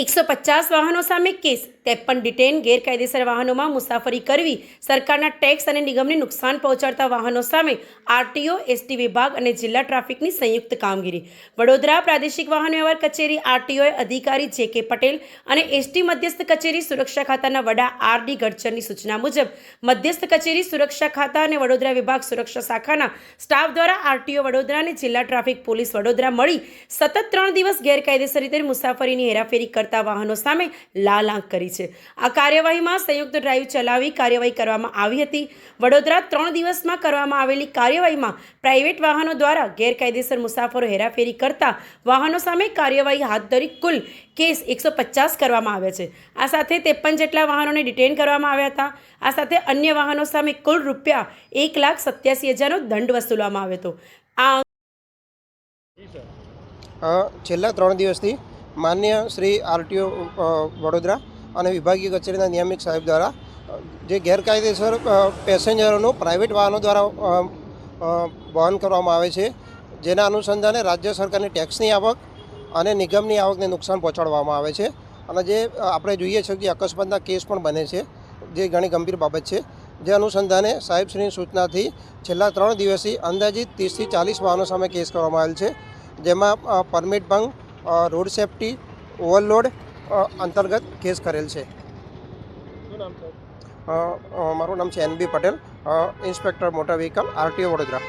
એકસો પચાસ વાહનો સામે કેસ. ત્રેપન ડિટેન ગેરકાયદેસર વાહનોમાં મુસાફરી કરવી સરકારના ટેક્સ અને નિગમને નુકસાન પહોંચાડતા વાહનો સામે આરટીઓ, એસટી વિભાગ અને જિલ્લા ટ્રાફિકની સંયુક્ત કામગીરી. વડોદરા પ્રાદેશિક વાહન વ્યવહાર કચેરી આરટીઓએ અધિકારી જે કે પટેલ અને એસટી મધ્યસ્થ કચેરી સુરક્ષા ખાતાના વડા આર ડી ગડચરની સૂચના મુજબ, મધ્યસ્થ કચેરી સુરક્ષા ખાતા અને વડોદરા વિભાગ સુરક્ષા શાખાના સ્ટાફ દ્વારા આરટીઓ વડોદરા અને જિલ્લા ટ્રાફિક પોલીસ વડોદરા મળી સતત ત્રણ દિવસ ગેરકાયદેસર રીતે મુસાફરીની હેરાફેરી કરતા વાહનો સામે લાલ આંખ કરી છે. આ કાર્યવાહીમાં સંયુક્ત ડ્રાઈવ ચલાવી કાર્યવાહી કરવામાં આવી હતી. વડોદરા ત્રણ દિવસમાં કરવામાં આવેલી કાર્યવાહીમાં પ્રાઇવેટ વાહનો દ્વારા ગેરકાયદેસર મુસાફરો હેરાફેરી કરતા વાહનો સામે કાર્યવાહી હાથ ધરી કુલ કેસ એકસો પચાસ કરવામાં આવ્યા છે. આ સાથે ત્રેપન જેટલા વાહનોને ડિટેન કરવામાં આવ્યા હતા. આ સાથે અન્ય વાહનો સામે કુલ રૂપિયા એક લાખ સત્યાસી હજારનો દંડ વસૂલવામાં આવ્યો હતો. આ છેલ્લા ત્રણ દિવસથી માન્ય શ્રી આરટીઓ વડોદરા અને વિભાગીય કચેરીના નિયામક સાહેબ દ્વારા જે ગેરકાયદેસર પેસેન્જરોનું પ્રાઇવેટ વાહનો દ્વારા વહન કરવામાં આવે છે, જેના અનુસંધાને રાજ્ય સરકારની ટેક્સની આવક અને નિગમની આવકને નુકસાન પહોંચાડવામાં આવે છે. અને જે આપણે જોઈએ છીએ કે અકસ્માતના કેસ પણ બને છે, જે ઘણી ગંભીર બાબત છે. જે અનુસંધાને સાહેબશ્રીની સૂચનાથી છેલ્લા ત્રણ દિવસથી અંદાજિત ત્રીસથી ચાલીસ વાહનો સામે કેસ કરવામાં આવેલ છે, જેમાં પરમિટ ભંગ રોડ સેફટી ઓવરલોડ અંતર્ગત કેસ કરેલ છે. મારું નામ છે N B Patel. Inspector motor vehicle RTO Vadodara.